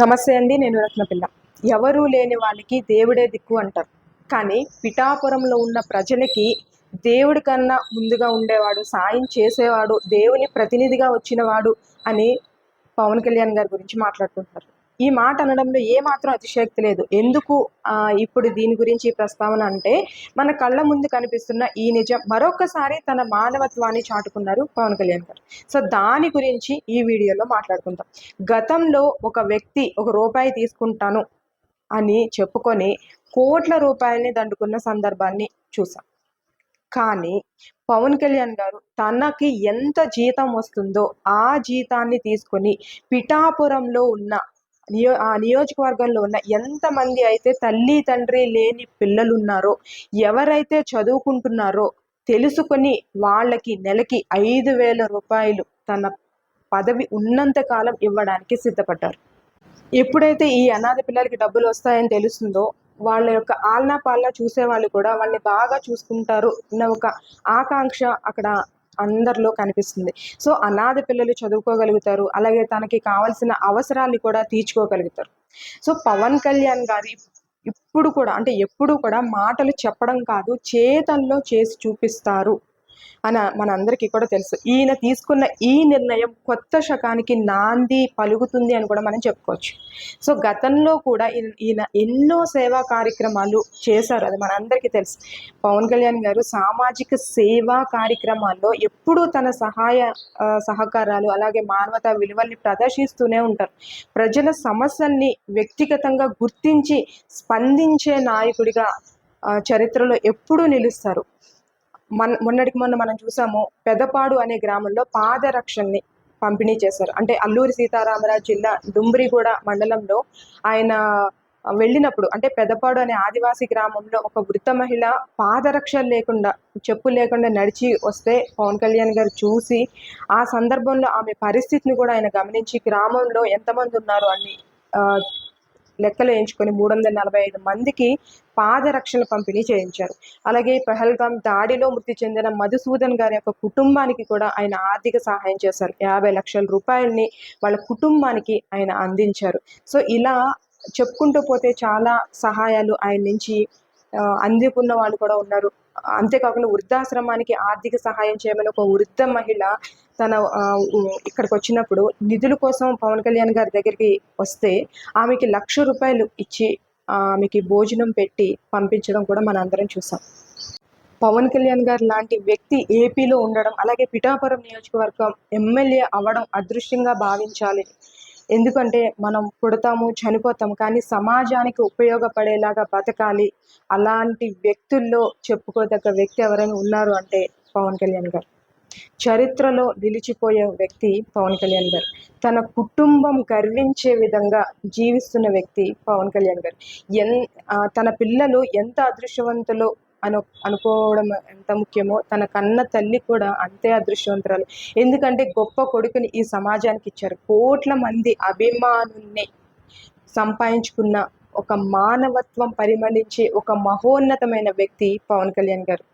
నమస్తే అండి నేను రత్నపిల్ల. ఎవరూ లేని వాళ్ళకి దేవుడే దిక్కు అంటారు. కానీ పిఠాపురంలో ఉన్న ప్రజలకి దేవుడి కన్నా ముందుగా ఉండేవాడు సాయం చేసేవాడు దేవుని ప్రతినిధిగా వచ్చినవాడు అని పవన్ కళ్యాణ్ గారి గురించి మాట్లాడుకుంటున్నారు. ఈ మాట అనడంలో ఏ మాత్రం అతిశయోక్తి లేదు. ఎందుకు? ఇప్పుడు దీని గురించి ప్రస్తావన అంటే మన కళ్ళ ముందు కనిపిస్తున్న ఈ నిజం మరొకసారి తన మానవత్వాన్ని చాటుకున్నారు పవన్ కళ్యాణ్ గారు. సో దాని గురించి ఈ వీడియోలో మాట్లాడుకుందాం. గతంలో ఒక వ్యక్తి ఒక రూపాయి తీసుకుంటాను అని చెప్పుకొని కోట్ల రూపాయల్ని దండుకున్న సందర్భాన్ని చూసాం. కానీ పవన్ కళ్యాణ్ గారు తనకి ఎంత జీతం వస్తుందో ఆ జీతాన్ని తీసుకొని పిఠాపురంలో ఉన్న నియో ఆ నియోజకవర్గంలో ఉన్న ఎంతమంది అయితే తల్లి తండ్రి లేని పిల్లలు ఉన్నారో ఎవరైతే చదువుకుంటున్నారో తెలుసుకొని వాళ్ళకి నెలకి ఐదు వేల రూపాయలు తన పదవి ఉన్నంత కాలం ఇవ్వడానికి సిద్ధపడ్డారు. ఎప్పుడైతే ఈ అనాథ పిల్లలకి డబ్బులు వస్తాయని తెలుస్తుందో వాళ్ళ యొక్క ఆలనా పాలనా చూసే వాళ్ళు కూడా వాళ్ళని బాగా చూసుకుంటారు అన్న ఒక ఆకాంక్ష అక్కడ అందరిలో కనిపిస్తుంది. సో అనాథ పిల్లలు చదువుకోగలుగుతారు. అలాగే తనకి కావాల్సిన అవసరాన్ని కూడా తీర్చుకోగలుగుతారు. సో పవన్ కళ్యాణ్ గారి ఇప్పుడు కూడా అంటే ఎప్పుడు కూడా మాటలు చెప్పడం కాదు చేతల్లో చేసి చూపిస్తారు. అని మనందరికీ కూడా తెలుసు. ఈయన తీసుకున్న ఈ నిర్ణయం కొత్త శకానికి నాంది పలుకుతుంది అని కూడా మనం చెప్పుకోవచ్చు. సో గతంలో కూడా ఈయన- ఎన్నో సేవా కార్యక్రమాలు చేశారు. అది మనందరికీ తెలుసు. పవన్ కళ్యాణ్ గారు సామాజిక సేవా కార్యక్రమాల్లో ఎప్పుడూ తన సహాయ సహకారాలు అలాగే మానవతా విలువల్ని ప్రదర్శిస్తూనే ఉంటారు. ప్రజల సమస్యల్ని వ్యక్తిగతంగా గుర్తించి స్పందించే నాయకుడిగా చరిత్రలో ఎప్పుడూ నిలుస్తారు. మన మొన్నటికి మొన్న మనం చూసాము పెదపాడు అనే గ్రామంలో పాదరక్షల్ని పంపిణీ చేశారు. అంటే అల్లూరి సీతారామరాజు జిల్లా డుంబ్రిగూడ మండలంలో ఆయన వెళ్ళినప్పుడు అంటే పెదపాడు అనే ఆదివాసి గ్రామంలో ఒక వృద్ధ మహిళ పాదరక్షలు లేకుండా చెప్పు లేకుండా నడిచి వస్తే పవన్ కళ్యాణ్ గారు చూసి ఆ సందర్భంలో ఆమె పరిస్థితిని కూడా ఆయన గమనించి గ్రామంలో ఎంతమంది ఉన్నారు? అని ఆ, లెక్కలు వేయించుకొని మూడు వందల నలభై ఐదు మందికి పాదరక్షల పంపిణీ చేయించారు. అలాగే పహల్గాం దాడిలో మృతి చెందిన మధుసూదన్ గారి యొక్క కుటుంబానికి కూడా ఆయన ఆర్థిక సహాయం చేశారు. యాభై లక్షల రూపాయలని వాళ్ళ కుటుంబానికి ఆయన అందించారు. సో ఇలా చెప్పుకుంటూ పోతే చాలా సహాయాలు ఆయన నుంచి అందుకున్న వాళ్ళు కూడా ఉన్నారు. అంతేకాకుండా వృద్ధాశ్రమానికి ఆర్థిక సహాయం చేయమని ఒక వృద్ధ మహిళ తన ఇక్కడికి వచ్చినప్పుడు నిధుల కోసం పవన్ కళ్యాణ్ గారి దగ్గరికి వస్తే ఆమెకి లక్ష రూపాయలు ఇచ్చి ఆమెకి భోజనం పెట్టి పంపించడం కూడా మన అందరం చూసాం. పవన్ కళ్యాణ్ గారు లాంటి వ్యక్తి ఏపీలో ఉండడం అలాగే పిఠాపురం నియోజకవర్గం ఎమ్మెల్యే అవ్వడం అదృష్టంగా భావించాలి. ఎందుకంటే మనం పుడతాము చనిపోతాము కానీ సమాజానికి ఉపయోగపడేలాగా బతకాలి. అలాంటి వ్యక్తుల్లో చెప్పుకోదగ్గ వ్యక్తి ఎవరైనా ఉన్నారు అంటే పవన్ కళ్యాణ్ గారు. చరిత్రలో నిలిచిపోయే వ్యక్తి పవన్ కళ్యాణ్ గారు. తన కుటుంబం గర్వించే విధంగా జీవిస్తున్న వ్యక్తి పవన్ కళ్యాణ్ గారు. ఎన్ తన పిల్లలు ఎంత అదృష్టవంతులు అను అనుకోవడం ఎంత ముఖ్యమో తన కన్న తల్లి కూడా అంతే అదృష్టవంతురాలు. ఎందుకంటే గొప్ప కొడుకుని ఈ సమాజానికి ఇచ్చారు. కోట్ల మంది అభిమానుల్ని సంపాదించుకున్న ఒక మానవత్వం పరిమళించే ఒక మహోన్నతమైన వ్యక్తి పవన్ కళ్యాణ్ గారు.